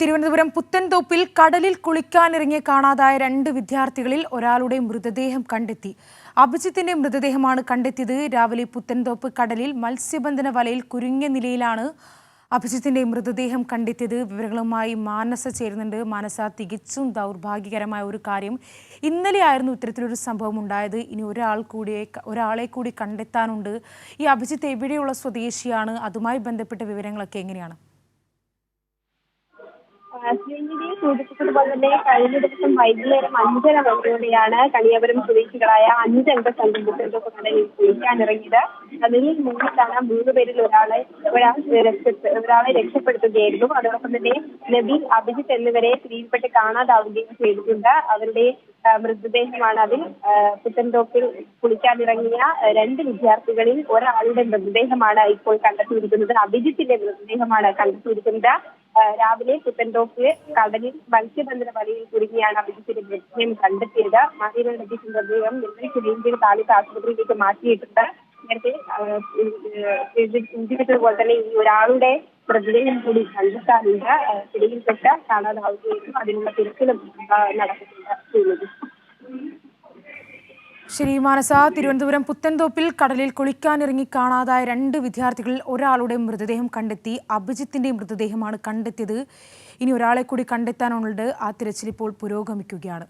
തിരുവനന്തപുരം പുത്തൻതോപ്പിൽ കടലിൽ കുളിക്കാനിറങ്ങിയ കാണാതായ രണ്ട് വിദ്യാർത്ഥികളിൽ ഒരാളുടെ മൃതദേഹം കണ്ടെത്തി. അഭിജിത്തിന്റെ മൃതദേഹമാണ് കണ്ടെത്തിയത്. രാവിലെ പുത്തൻതോപ്പ് കടലിൽ മത്സ്യബന്ധന വലയിൽ കുരുങ്ങിയ നിലയിലാണ് അഭിജിത്തിന്റെ മൃതദേഹം കണ്ടെത്തിയത്. വിവരങ്ങളുമായി മാനസ ചേരുന്നുണ്ട്. മാനസ തികച്ചും ദൗർഭാഗ്യകരമായ ഒരു കാര്യം. ഇന്നലെയായിരുന്നു ഇത്തരത്തിലൊരു സംഭവം ഉണ്ടായത്. ഇനി ഒരാൾ കൂടിയേ ഒരാളെ കൂടി കണ്ടെത്താനുണ്ട്. ഈ അഭിജിത്ത് എവിടെയുള്ള സ്വദേശിയാണ്? അതുമായി ബന്ധപ്പെട്ട വിവരങ്ങളൊക്കെ എങ്ങനെയാണ്? ശ്രീനിധി സൂചിപ്പിച്ചതുപോലെ തന്നെ കഴിഞ്ഞ ദിവസം വൈകുന്നേരം അഞ്ചര മണിയോടെയാണ് കണിയാപുരം സ്വദേശികളായ അഞ്ചംഗ സംഘം കുട്ടികൾക്ക് കുളിക്കാനിറങ്ങിയത് അതിൽ മുന്നിട്ടാണ് മൂന്ന് പേരിൽ ഒരാളെ ഒരാൾ ഒരാളെ രക്ഷപ്പെടുത്തുകയായിരുന്നു. അതോടൊപ്പം തന്നെ നബീൽ അഭിജിത്ത് എന്നിവരെ പിടിയിൽപ്പെട്ട് കാണാതാവുകയും ചെയ്തിട്ടുണ്ട്. അവരുടെ മൃതദേഹമാണ് അതിൽ പുത്തൻതോപ്പിൽ കുളിക്കാനിറങ്ങിയ രണ്ട് വിദ്യാർത്ഥികളിൽ ഒരാളുടെ മൃതദേഹമാണ് ഇപ്പോൾ കണ്ടെത്തിയിരിക്കുന്നത്. അഭിജിത്തിന്റെ മൃതദേഹമാണ് കണ്ടെത്തിയിരിക്കുന്നത്. രാവിലെ പുത്തൻതോപ്പിൽ കടലിൽ മത്സ്യബന്ധന വലയിൽ കുടുങ്ങിയാണ് അഭിജിത്തിന്റെ മൃതദേഹം കണ്ടെത്തിയത്. ലഭിച്ച മൃതദേഹം നിലവിൽ സുരേന്ദ്രൻ താലൂക്ക് ആശുപത്രിയിലേക്ക് മാറ്റിയിട്ടുണ്ട്. നേരത്തെ പോലെ തന്നെ ഈ ഒരാളുടെ മൃതദേഹം കൂടി കണ്ടെത്താനുണ്ട്. പിടിയിൽപ്പെട്ട കാണാതാവുകയും അതിനുള്ള തിരക്കിലും നടക്കുന്നുണ്ട്. ശരി മാനസ തിരുവനന്തപുരം പുത്തൻതോപ്പിൽ കടലിൽ കുളിക്കാനിറങ്ങി കാണാതായ രണ്ട് വിദ്യാർത്ഥികളിൽ ഒരാളുടെ മൃതദേഹം കണ്ടെത്തി അഭിജിത്തിന്റെ മൃതദേഹമാണ് കണ്ടെത്തിയത്. ഇനി ഒരാളെ കൂടി കണ്ടെത്താനുള്ളത് ആ തിരച്ചിൽ ഇപ്പോൾ പുരോഗമിക്കുകയാണ്.